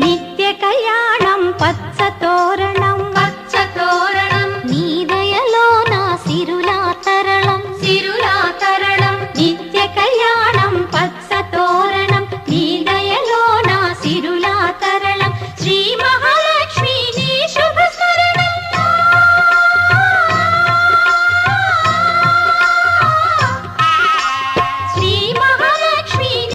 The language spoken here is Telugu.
నిత్య కళ్యాణం పచ్చ తోరణం